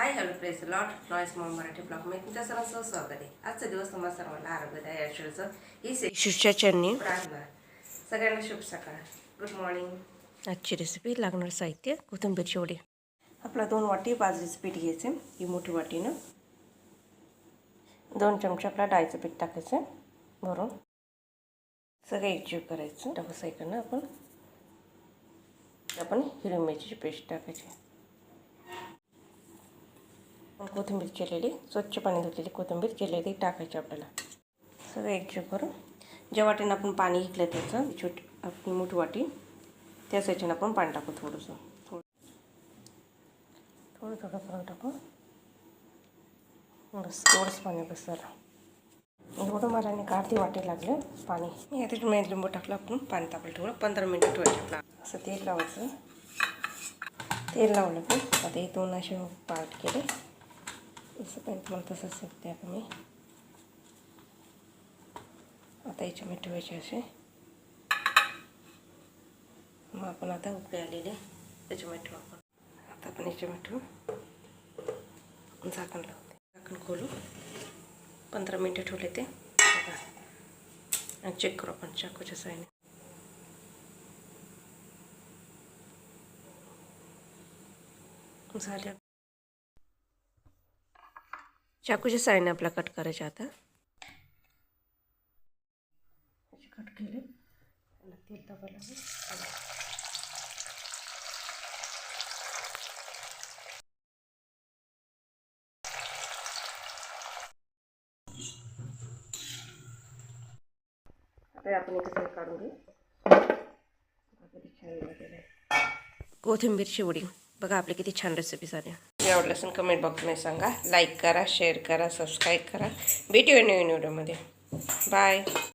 हाय hello प्रेस लॉट noise Maugham Marathi blog मी तुमच्या सर्वांचं स्वागत आहे आजचा दिवस तुम्हाला सर्वांना आरोग्यदायी आयुष्याचं ही शिष्या चटणी प्रार्थना. सगळ्यांना शुभ सकाळ. गुड मॉर्निंग आजची रेसिपी लागणार साहित्य कोथिंबीर चिवडी. आपला दोन वाटी बाजरीचं पीठ घ्यायचं ही मोठी वाटीनं. दोन चमचे आपला डाळीचं पीठ टाकायचं भरून. सगळं एकजीव करायचं. डबस ऐकणं आपण आपण हिरवी मिरचीची पेस्ट टाकायची. कोथिंबीर चिरलेली स्वच्छ पाणी धुतलेली कोथिंबीर चिरलेली टाकायची आपल्याला. सगळं एकजीव करून ज्या वाटेनं आपण पाणी घेतलं त्याचं छोटी आपली मोठी वाटी त्याच याच्यानं आपण पाणी टाकू थोडंसं. थोडं थोडं थोडं करून टाकू. बस थोडंच पाणी बसायला एवढं मला आणि अर्धी वाटी लागलं पाणी. मी आता मेन लिंबू टाकलं आपण पाणी तापलं ठेवलं. पंधरा मिनटं ठेवायचं आपलं असं तेल लावायचं. तेल लावलं पण आता हे दोन असे पार्ट केले. जसं पण तुम्हाला तसंच शिकते आता मी. आता याच्यामध्ये ठेवायचे असे. मग आपण आता उकळे आलेले त्याच्यामध्ये ठेवू आपण. आता आपण याच्यामध्ये ठेवू झाकण लावते. झाकण खोलू. पंधरा मिनटं ठेवले ते. बघा. आणि चेक करू आपण चाकूच्या साईने झाले. चाकूच्या साईने आपला कट करायचे आता कट केले तेल टाकायला आता आपण एकत्र काढून घेऊ किती छान लागलेलं आहे कोथिंबीर शिवडी। बघा आपली किती छान रेसिपी झाली. मी आवडलं असेल कमेंट बॉक्समध्ये सांगा. लाईक करा शेअर करा सबस्क्राईब करा. भेटूया नवीन व्हिडिओमध्ये बाय